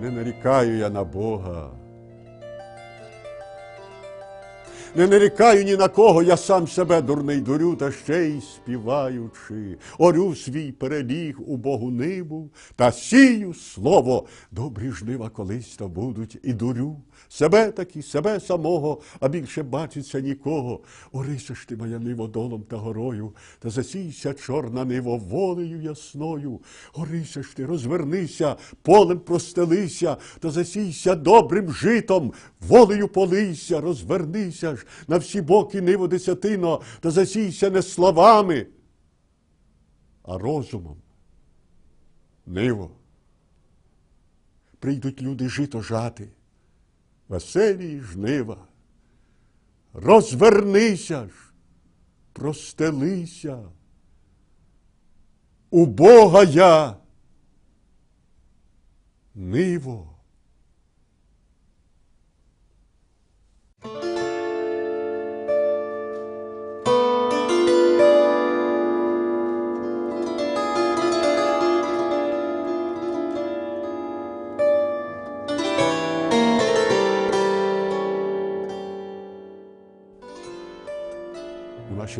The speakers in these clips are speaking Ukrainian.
Не нарікаю я Не нарікаю ні на кого, я сам себе дурний дурю, та ще й співаючи, орю свій переліг у Богу ниву, та сію слово, добрі жнива колись то будуть, і дурю. Себе таки, себе самого, а більше бачиться нікого. Орися ж ти моя ниво долом та горою, та засійся чорна ниво волею ясною. Орися ж ти, розвернися, полем простелися, та засійся добрим житом, волею полийся, розвернися ж на всі боки ниво десятино, та засійся не словами, а розумом. Ниво. Прийдуть люди жито жати веселі жнива. Розвернися ж, простелися. У Бога я. Ниво.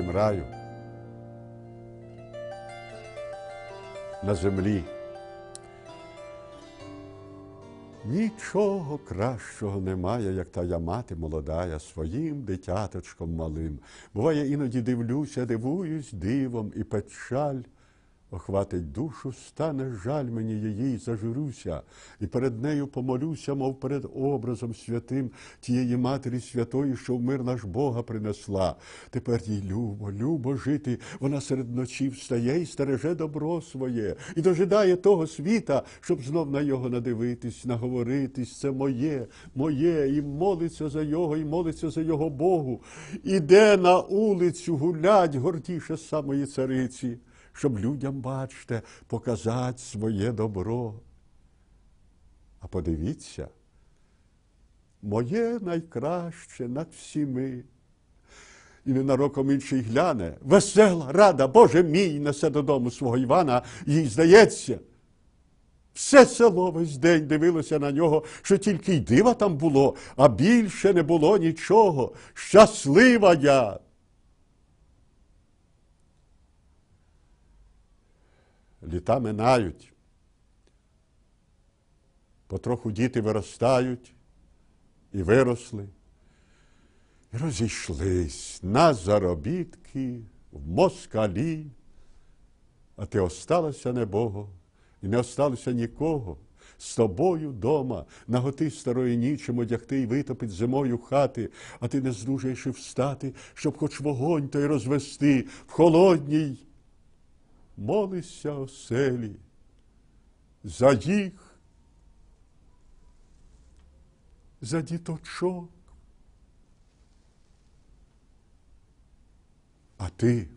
У раю, на землі. Нічого кращого немає, як та я мати молодая своїм дитяточком малим. Буває, іноді дивлюся, дивуюсь дивом і печаль. Охватить душу, стане жаль мені її, зажурюся, і перед нею помолюся, мов перед образом святим тієї Матері Святої, що в мир наш Бога принесла. Тепер їй любо, любо жити. Вона серед ночі встає і стереже добро своє, і дожидає того світа, щоб знов на його надивитись, наговоритись. Це моє, моє, і молиться за його, і молиться за його Богу. Іде на улицю гулять гордіше самої цариці щоб людям, бачте, показати своє добро. А подивіться, моє найкраще над всіми. І ненароком інший гляне, весела, рада, Боже мій, несе додому свого Івана, їй здається. Все село весь день дивилося на нього, що тільки й дива там було, а більше не було нічого. Щаслива я. Літа минають. Потроху діти виростають і виросли, і розійшлись на заробітки в москалі, а ти осталася небого, і не осталося нікого. З тобою дома, наготи старої нічим одягти і витопить зимою хати, а ти не здужаєш і встати, щоб хоч вогонь той розвести в холодній молися оселі за їх, за діточок. А ти,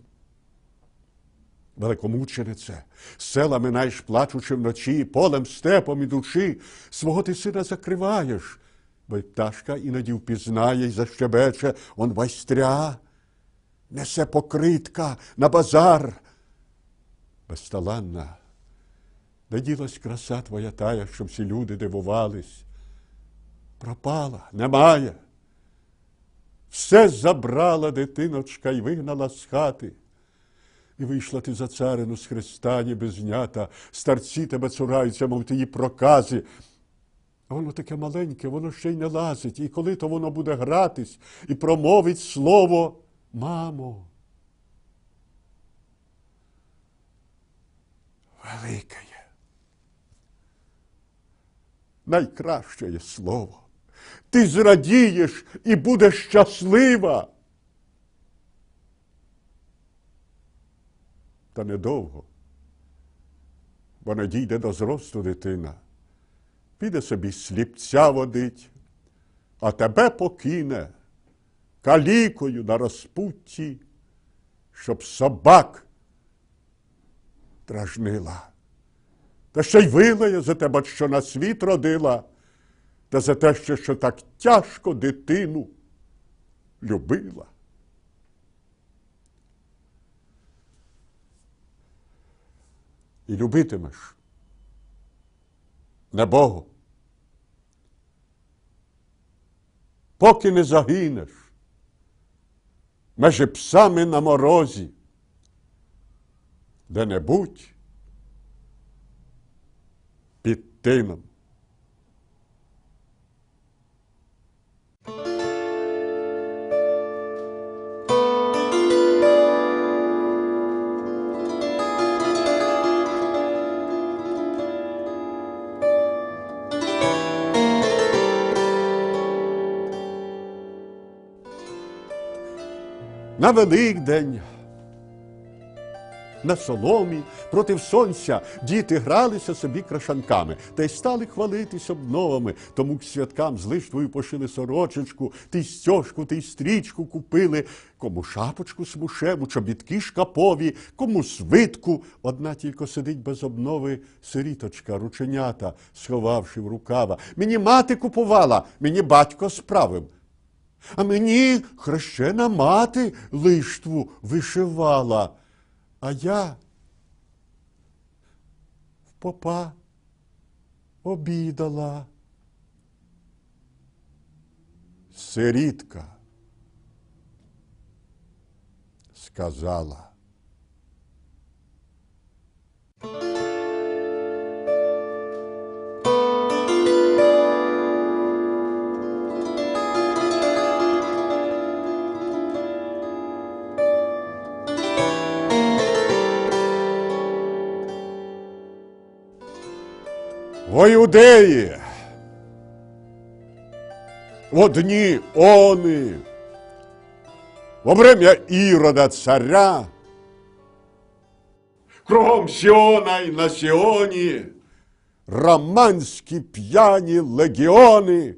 великомученице, села минаєш, плачучи вночі, полем степом ідучи, свого ти сина закриваєш, бо й пташка іноді впізнає й защебече, он майстря, несе покритка на базар безталанна, де ділась краса твоя тая, щоб всі люди дивувались. Пропала, немає. Все забрала дитиночка і вигнала з хати. І вийшла ти за царину з Христа, ніби знята, старці тебе цураються, мов тії прокази. А воно таке маленьке, воно ще й не лазить. І коли то воно буде гратись і промовить слово мамо. Велике. Найкраще слово. Ти зрадієш і будеш щаслива. Та недовго, бо не дійде до зросту дитина, піде собі сліпця водить, а тебе покине калікою на розпутті, щоб собак дражнила. Та ще й вилає за тебе, що на світ родила, та за те, що, що так тяжко дитину любила. І любитимеш не Богу. Поки не загинеш, межі псами на морозі, де-небудь під тином. На Великдень, на соломі, проти сонця діти гралися собі крашанками та й стали хвалитись обновами. Тому к святкам з лиштвою пошили сорочечку, ти стьожку, ти стрічку купили, кому шапочку смушеву, чобітки шкапові, кому свитку. Одна тільки сидить без обнови сиріточка, рученята, сховавши в рукава. Мені мати купувала, мені батько справив. А мені хрещена мати лиштву вишивала, а я в попа обідала. Сирітка сказала. В Іудеї! Одні они во время Ірода царя кругом Сіона і на Сіоні романські п'яні легіони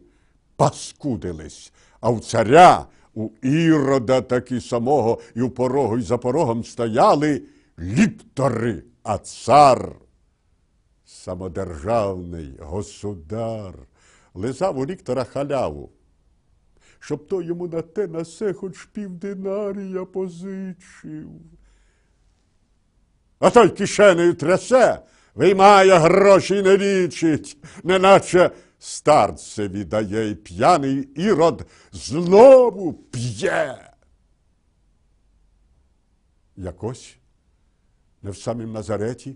паскудились, а у царя, у Ірода таки самого і у порогу, і за порогом стояли ліктори, а цар самодержавний государ лизав у Віктора халяву, щоб той йому на те на се хоч півдинарія позичив. А той кишенею трясе, виймає гроші не лічить, неначе старце віддає і п'яний ірод знову п'є. Якось не в самім Назареті,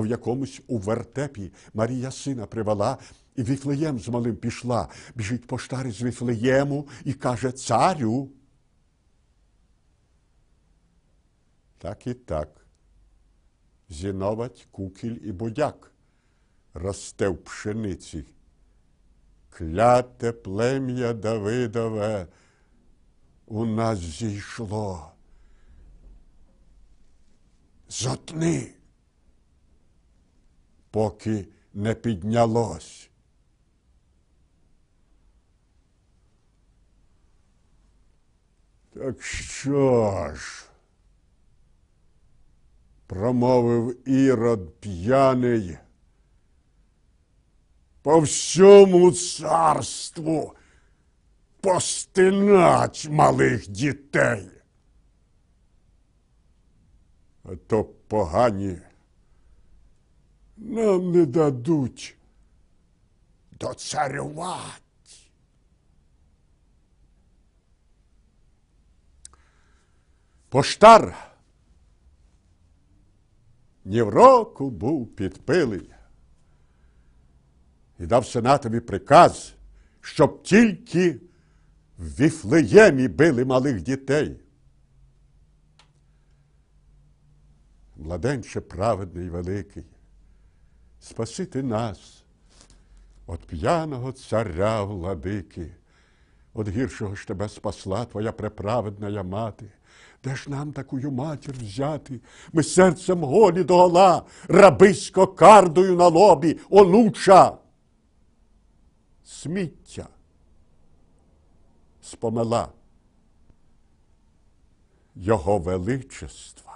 в якомусь у вертепі Марія сина привела і Віфлеєм з малим пішла. Біжить поштар з Віфлеєму і каже царю. Так і так. Зіновать, кукіль і будяк росте в пшениці. Кляте плем'я Давидове у нас зійшло. Зотни поки не піднялось. Так що ж? промовив ірод п'яний. По всьому царству постинать малих дітей. А то погані нам не дадуть доцарювати. Поштар ні в року був підпилий і дав сенатові приказ, щоб тільки в Віфлеємі били малих дітей. Младенче праведний великий, спасити нас от п'яного царя владики, от гіршого ж тебе спасла твоя преправедна мати. Де ж нам такую матір взяти? Ми серцем голі догола, рабисько кардою на лобі, онуча. Сміття спомела його величества.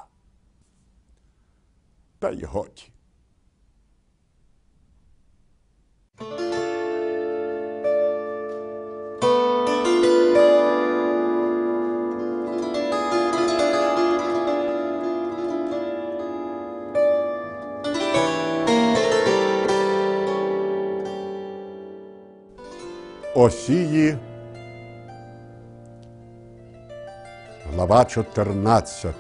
та й годі. Осії, глава 14.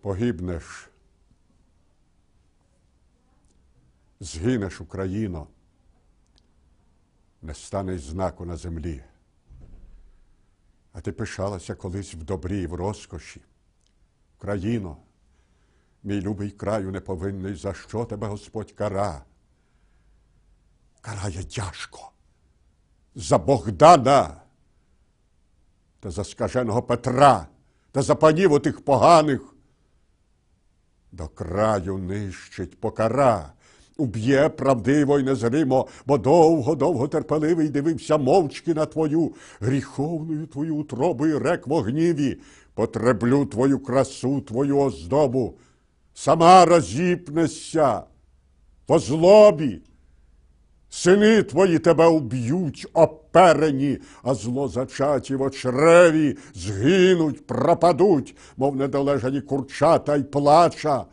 Погибнеш, згинеш Україно, не стане знаку на землі. А ти пишалася колись в добрі і в розкоші. Україно, мій любий краю неповинний, за що тебе Господь кара? Карає тяжко. За Богдана та за скаженого Петра та за панів отих поганих. До краю нищить покара, уб'є правдиво й незримо, бо довго-довго терпеливий дивився мовчки на твою гріховною твою утробу і рек в гніві, потреблю твою красу, твою оздобу, сама розіпнешся по злобі. Сини твої тебе уб'ють, оперені, а зло зачаті в очреві згинуть, пропадуть, мов недолежані курчата й плача.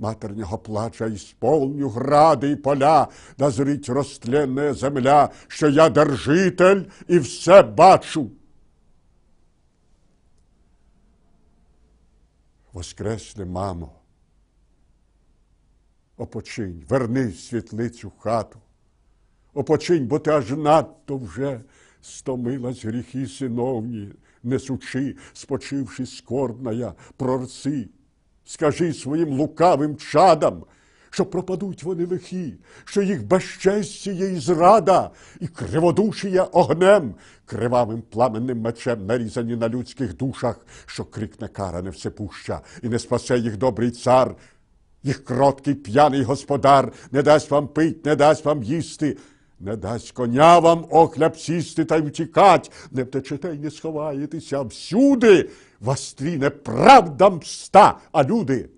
Матернього плача і сповню гради і поля, да зрить розтленна земля, що я держитель і все бачу. Воскресне, мамо, опочинь, вернись світлицю хату. Опочинь, бо ти аж надто вже стомилась гріхи синовні, несучи, спочивши скорбна я, прорси. Скажи своїм лукавим чадам, що пропадуть вони лихі, що їх безчестя і зрада, і криводушія огнем, кривавим пламенним мечем нарізані на людських душах, що крикне кара не всепуща, і не спасе їх добрий цар. Їх кроткий п'яний господар не дасть вам пить, не дасть вам їсти, не дасть коня вам охляб сісти та й втікать, не втечете й не сховаєтеся всюди. Вас стріне правда мста, а люди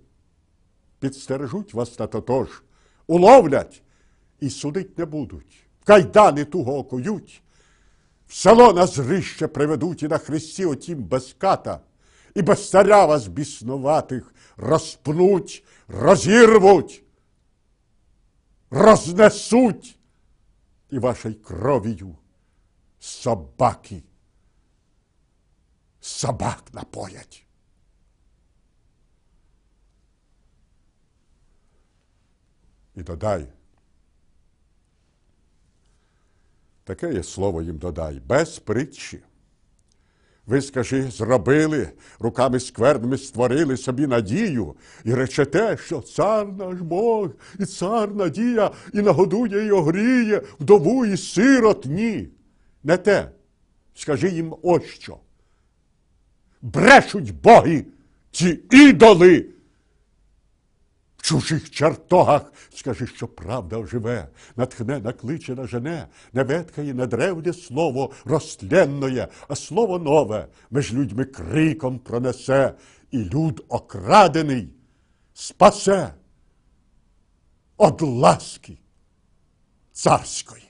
підстережуть вас на тотож, уловлять і судить не будуть. Кайдани туго окують, в село на зрище приведуть і на хресті отім без ката, і без царя вас біснуватих розпнуть, розірвуть, рознесуть і вашей кров'ю собаки. Собак напоять. І додай. Таке є слово їм додай, без притчі. Ви, скажи, зробили, руками скверними створили собі надію і речете, що цар наш Бог, і цар надія, і нагодує, і огріє, вдову і сирот. Ні. Не те. Скажи їм ось що. Брешуть боги, ці ідоли. В чужих чертогах скажи, що правда оживе, натхне, накличе, нажене, не веткає не древнє слово розтленноє, а слово нове меж людьми криком пронесе, і люд окрадений спасе од ласки царської.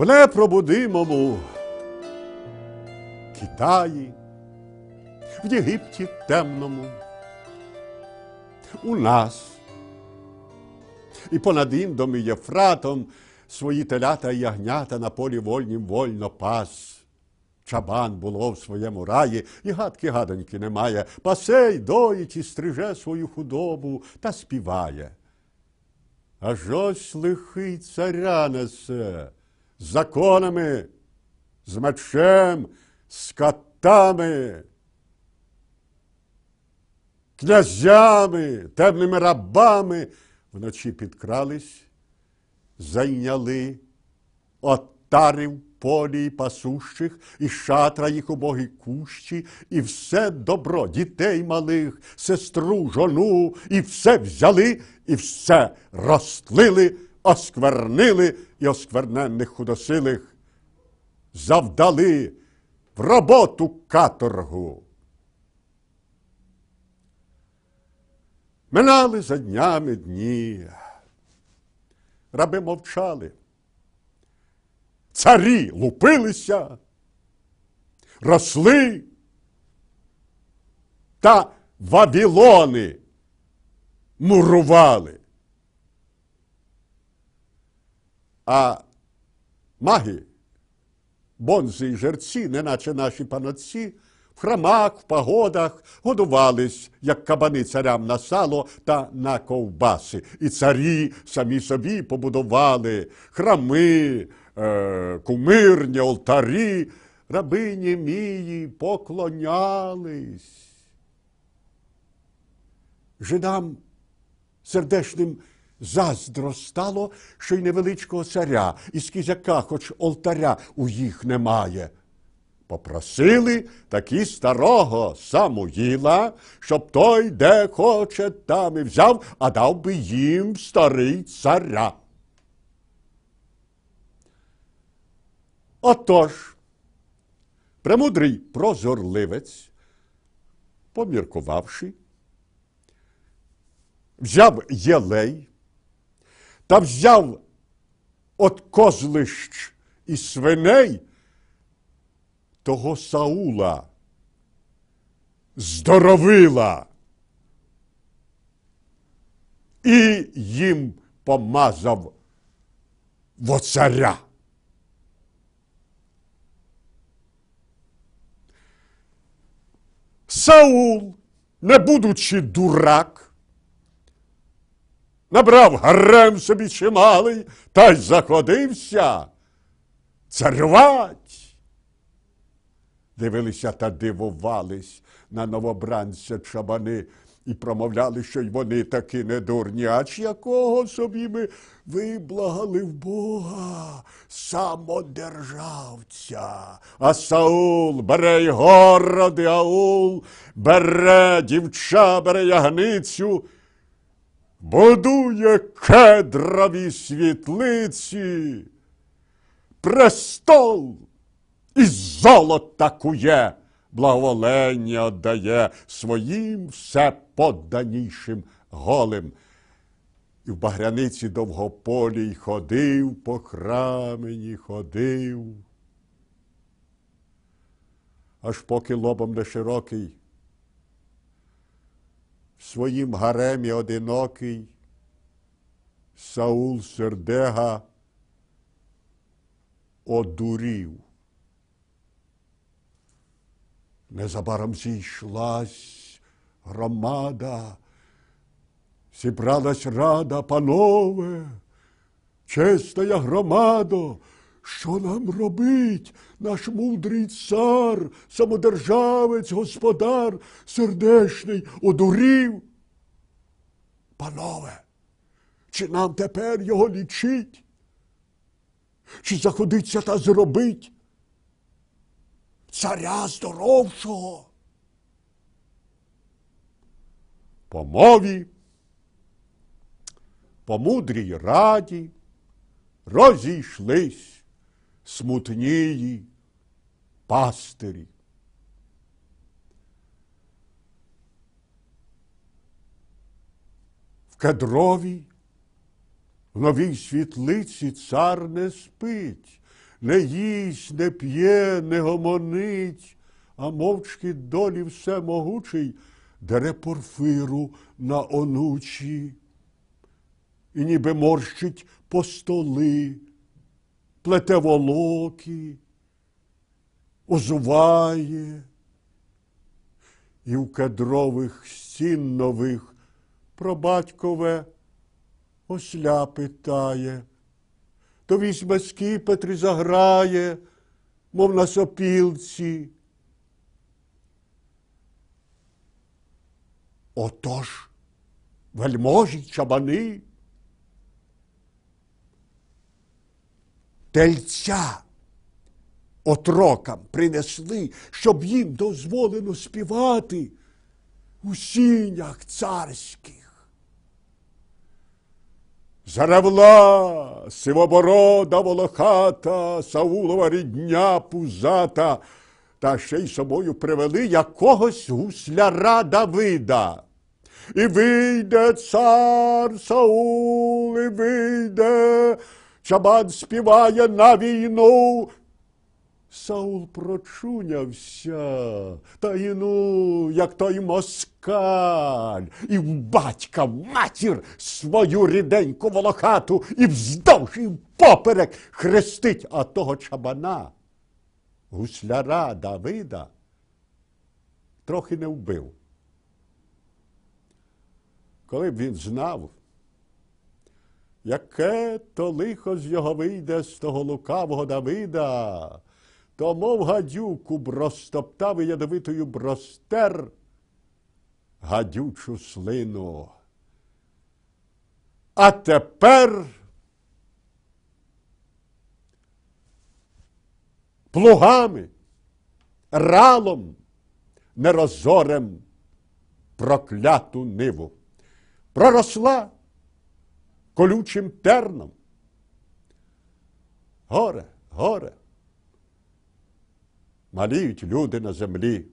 В непробудимому Китаї, в Єгипті темному, у нас і понад Індом і Єфратом свої телята і ягнята на полі вольнім вольно пас. Чабан було в своєму раї, і гадки гадоньки немає. Пасей доїть і стриже свою худобу та співає. Аж ось лихий царя несе законами, з мечем, з катами, князями, темними рабами. Вночі підкрались, зайняли, отарив полі пасущих, і шатра їх убогі кущі, і все добро дітей малих, сестру, жону, і все взяли, і все розтлили, осквернили і оскверненних худосилих завдали в роботу каторгу. Минали за днями дні. Раби мовчали. Царі лупилися, росли, та вавілони мурували. А маги, бонзи і жерці, неначе наші панотці, в храмах, в погодах годувались, як кабани царям на сало та на ковбаси. І царі самі собі побудували храми, е, кумирні, алтарі, рабині мії поклонялись. Жидам сердечним заздро стало, що й невеличкого царя, і скізяка, хоч олтаря у їх немає. Попросили таки старого Самуїла, щоб той, де хоче, там і взяв, а дав би їм старий царя. Отож, премудрий прозорливець, поміркувавши, взяв єлей та взяв от козлищ і свиней того Саула, здоровила і їм помазав воцаря. Саул, не будучи дурак, набрав гарем собі чималий та й заходився царювать. Дивилися та дивувались на новобранця чабани і промовляли, що й вони таки не дурні, ач якого собі ми виблагали в Бога самодержавця. А Саул бере й городи, аул, бере дівча, бере ягницю, будує кедрові світлиці, престол із золота кує, благоволення віддає своїм все подданішим голим. І в багряниці довгополій ходив, по храмені ходив. Аж поки лобом не широкий, своїм гаремі одинокий, Саул Сердега одурів. Незабаром зійшлась громада, зібралась рада, панове, честая громадо, що нам робить наш мудрий цар, самодержавець, господар, сердешний одурів? Панове, чи нам тепер його лічить? Чи заходиться та зробить? царя здоровшого. По мові, по мудрій раді розійшлись смутнії пастирі. В кедровій, в новій світлиці цар не спить не їсть, не п'є, не гомонить, а мовчки долі все могучий дере порфиру на онучі, і ніби морщить по столи, плете волоки, озуває, і в кедрових стін нових про батькове осля питає то візьме скіпетр заграє, мов на сопілці. Отож, вельможі чабани, тельця отрокам принесли, щоб їм дозволено співати у сінях царських. Заревла сивоборода волохата, Саулова рідня пузата, та ще й собою привели якогось гусляра Давида. І вийде цар Саул, і вийде, чабан співає на війну. Саул прочунявся, та й ну, як той москаль, і в батька матір свою ріденьку волохату, і вздовж, і поперек хрестить, а того чабана, гусляра Давида, трохи не вбив. Коли б він знав, яке то лихо з його вийде з того лукавого Давида, то мов гадюку б розтоптав і ядовитою бростер гадючу слину. А тепер плугами, ралом, нерозорем прокляту ниву. Проросла колючим терном. Горе, горе. Маліють люди на землі.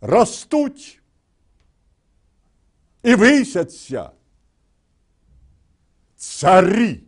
Ростуть і висяться царі